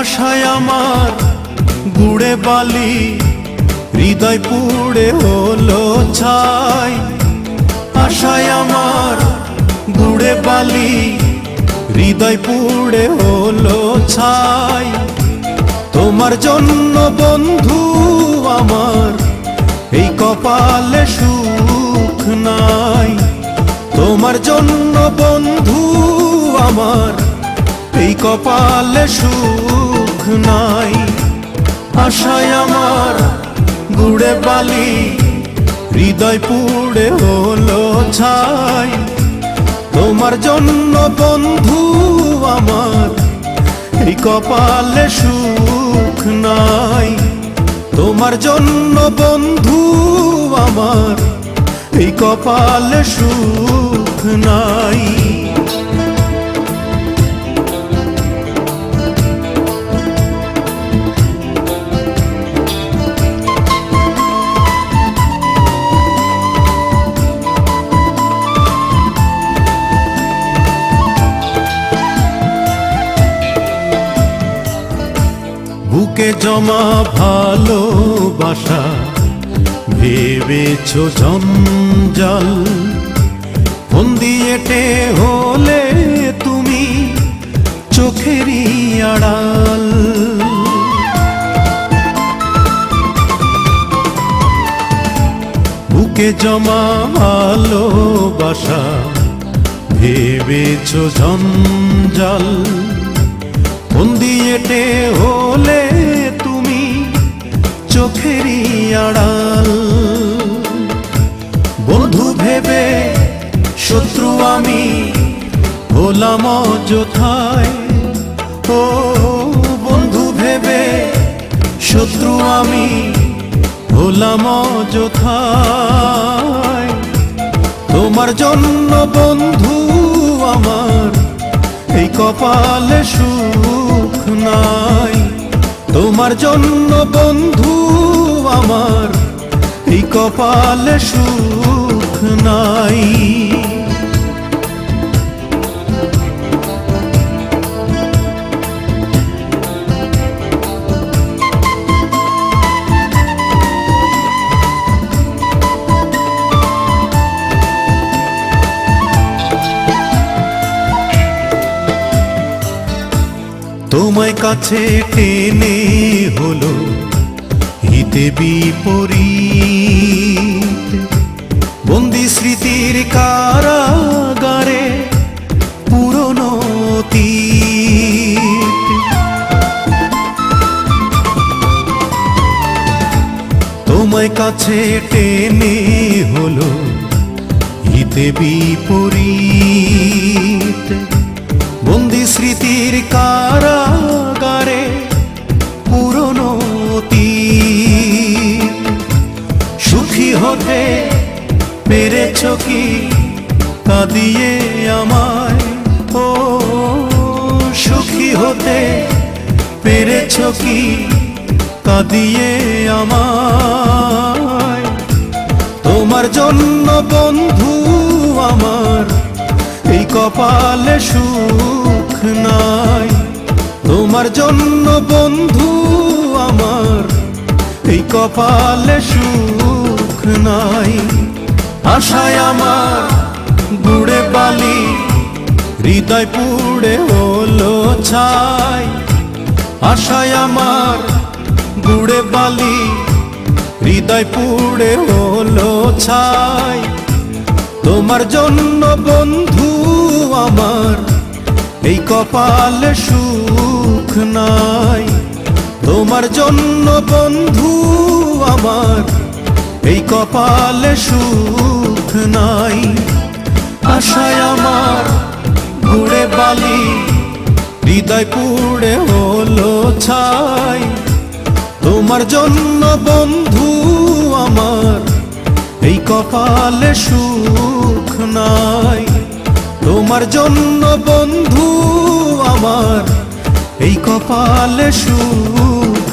আশায় আমার গুড়ে বালি, হৃদয় পুড়ে হলো ছাই। আশায় আমার গুড়ে বালি, হৃদয় পুড়ে হলো ছাই। তোমার জন্য বন্ধু আমার, এই কপালে সুখ নাই। তোমার জন্য বন্ধু আমার, এই কপালে সুখ নাই। আশায় আমার গুড়ে বালি, হৃদয় পুড়ে হলো ছাই। তোমার জন্য বন্ধু আমার, এই কপালে সুখ নাই। তোমার জন্য বন্ধু আমার, এই কপালে সুখ নাই। বুকে জমা ভালোবাসা, ভেবেছ জঞ্জাল? ফোন দিয়েটে হলে তুমি চোখেরই আড়াল। বুকে জমা ভালোবাসা, ভেবেছ জঞ্জাল? ফোন দিয়েটে হলে আড়াল। বন্ধু ভেবে শত্রু আমি হলাম অযথায়। ও বন্ধু ভেবে শত্রু আমি হলাম অযথায়। তোমার জন্য বন্ধু আমার এই কপালে সুখ নাই। তোমার জন্য বন্ধু আমার এই কপালে সুখ নাই। তোমায় কাছে টেনে হলো হিতে বিপরীত। বন্দি স্মৃতির কারাগারে পুরনো তোমায় কাছে টেনে হলো হিতে বিপরীত। বন্দি স্মৃতির কারাগারে সুখী পেরেছ কি কাঁদিয়ে আমায়। ও, সুখী হতে পেরেছ কি কাঁদিয়ে আমায়। তোমার জন্য বন্ধু আমার, এই কপালে সুখ নাই। তোমার জন্য বন্ধু আমার, এই কপালে সুখ নাই। আশায় আমার গুড়ে বালি হৃদয় পুড়ে হলো ছাই। আশায় আমার গুড়ে বালি হৃদয় পুড়ে হলো ছাই। তোমার জন্য বন্ধু আমার, এই কপালে সুখ নাই। তোমার জন্য বন্ধু আমার এই কপালে সুখ নাই। আশায় আমার ঘুরে বালি, হৃদয় পুড়ে হলো ছাই। তোমার জন্য বন্ধু আমার, এই কপালে সুখ নাই। তোমার জন্য বন্ধু আমার, এই কপালে সুখ